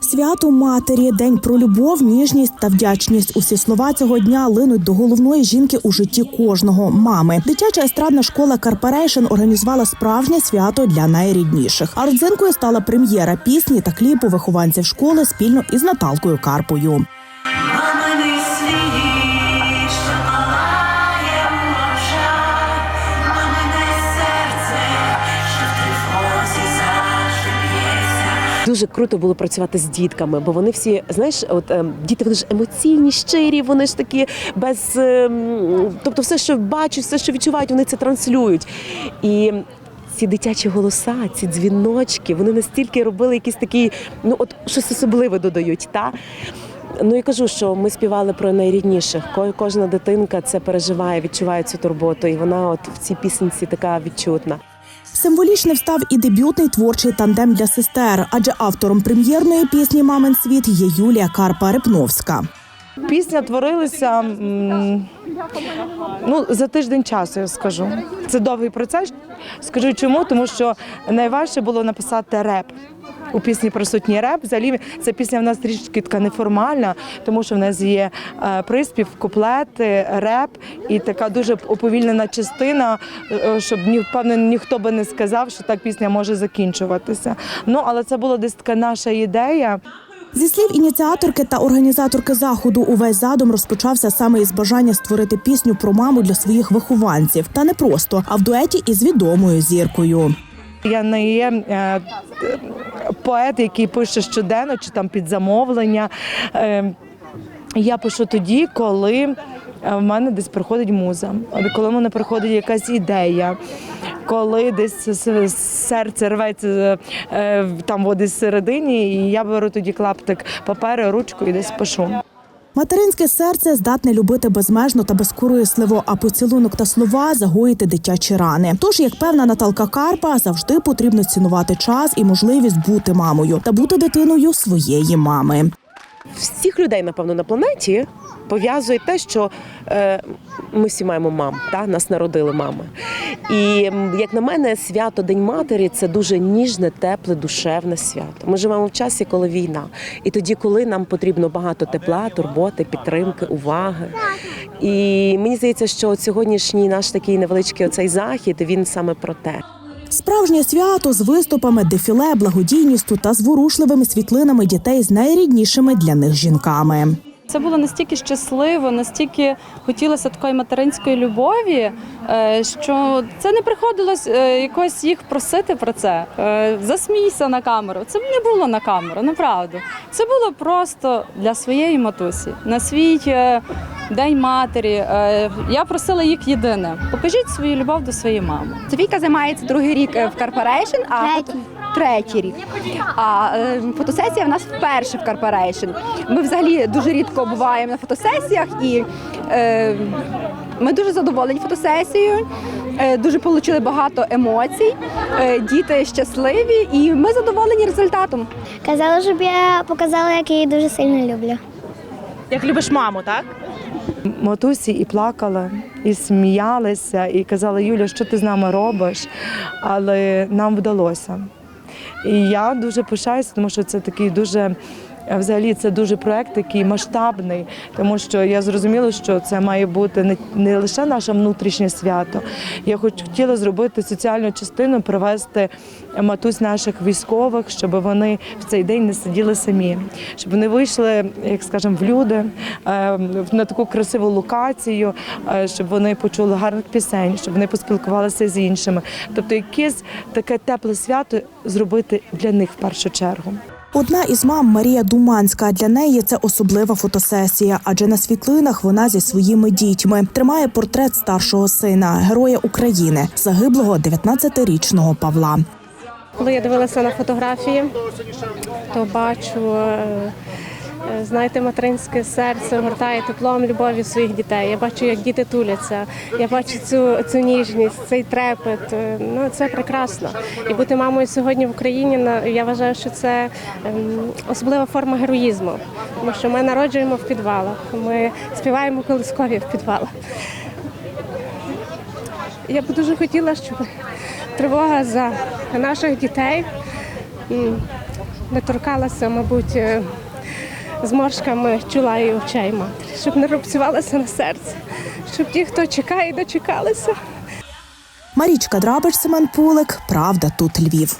Свято матері, день про любов, ніжність та вдячність. Усі слова цього дня линуть до головної жінки у житті кожного мами. Дитяча естрадна школа Карпарейшн організувала справжнє свято для найрідніших. А родзинкою стала прем'єра пісні та кліпу вихованців школи спільно із Наталкою Карпою. Дуже круто було працювати з дітками, бо вони всі, знаєш, от ем, діти вони ж емоційні, щирі, вони ж такі без. ем, тобто, все, що бачать, все, що відчувають, вони це транслюють. І ці дитячі голоса, ці дзвіночки, вони настільки робили якийсь такий, ну от щось особливе додають. Та? Ну і кажу, що ми співали про найрідніших. Ко- Кожна дитинка це переживає, відчуває цю турботу, і вона от в цій пісенці така відчутна. Символічно встав і дебютний творчий тандем для сестер, адже автором прем'єрної пісні Мамин світ є Юлія Карпа Репновська. Пісня творилася ну, за тиждень часу, я скажу. Це довгий процес. Скажу чому, тому що найважче було написати реп. У пісні присутній реп. Взагалі ця пісня в нас трішки така неформальна, тому що в нас є е, приспів, куплети, реп і така дуже уповільнена частина, е, щоб ні, певно ніхто би не сказав, що так пісня може закінчуватися. Ну але це була десь така наша ідея. Зі слів ініціаторки та організаторки заходу, увесь задум розпочався саме із бажання створити пісню про маму для своїх вихованців. Та не просто, а в дуеті із відомою зіркою. Я не є е, поет, який пише щоденно чи там під замовлення. Е, я пишу тоді, коли е, в мене десь приходить муза, коли в мене приходить якась ідея. Коли десь серце рветься е, там води десь всередині, і я беру тоді клаптик паперу, ручку і десь пишу. Материнське серце здатне любити безмежно та безкорисливо, а поцілунок та слова загоїти дитячі рани. Тож, як певна Наталка Карпа, завжди потрібно цінувати час і можливість бути мамою та бути дитиною своєї мами. всіх людей, напевно, на планеті пов'язує те, що е, ми всі маємо мам, та нас народили мами. І як на мене, свято День матері це дуже ніжне, тепле, душевне свято. Ми живемо в часі, коли війна, і тоді, коли нам потрібно багато тепла, турботи, підтримки, уваги. І мені здається, що сьогоднішній наш такий невеличкий оцей захід він саме про те. Справжнє свято з виступами, дефіле, благодійністю та зворушливими світлинами дітей з найріднішими для них жінками. Це було настільки щасливо, настільки хотілося такої материнської любові, е, що це не приходилось е, якось їх просити про це. Е, Засмійся на камеру. Це не було на камеру, направду. Це було просто для своєї матусі, на свій день матері. Я просила їх єдине: покажіть свою любов до своєї мами. Софійка займається другий рік в Карпарейшн, а фото- третій рік. А е, фотосесія в нас вперше в Карпарейшн. Ми взагалі дуже рідко буваємо на фотосесіях і е, ми дуже задоволені фотосесією. е, Дуже отримали багато емоцій, е, діти щасливі, і ми задоволені результатом. Казала, щоб я показала, як я її дуже сильно люблю. Як любиш маму, так? матусі і плакала, і сміялися, і казала, Юля, що ти з нами робиш? Але нам вдалося. І я дуже пишаюся, тому що це такий дуже. Взагалі це дуже проект такий масштабний, тому що я зрозуміла, що це має бути не, не лише наше внутрішнє свято. Я хоч хотіла зробити соціальну частину, привезти матусь наших військових, щоб вони в цей день не сиділи самі, щоб вони вийшли, як скажемо, в люди е, на таку красиву локацію, е, щоб вони почули гарних пісень, щоб вони поспілкувалися з іншими. Тобто, якесь таке тепле свято зробити для них в першу чергу. Одна із мам Марія Думанська. Для неї це особлива фотосесія, адже на світлинах вона зі своїми дітьми тримає портрет старшого сина, героя України, загиблого 19-річного Павла. Коли я дивилася на фотографії, то бачу, е, знаєте, материнське серце гортає теплом любові своїх дітей. Я бачу, як діти туляться. Я бачу цю, цю ніжність, цей трепет. Е, Ну це прекрасно. І бути мамою сьогодні в Україні я вважаю, що це ем, особлива форма героїзму, тому що ми народжуємо в підвалах, ми співаємо колискові в підвалах. Я б дуже хотіла, щоб тривога за наших дітей не торкалася, мабуть, е, зморшками чола і очей матері, щоб не рубцювалося на серце, щоб ті, хто чекає, дочекалися. Марічка Драбич, Семен Пулик. Правда, тут Львів.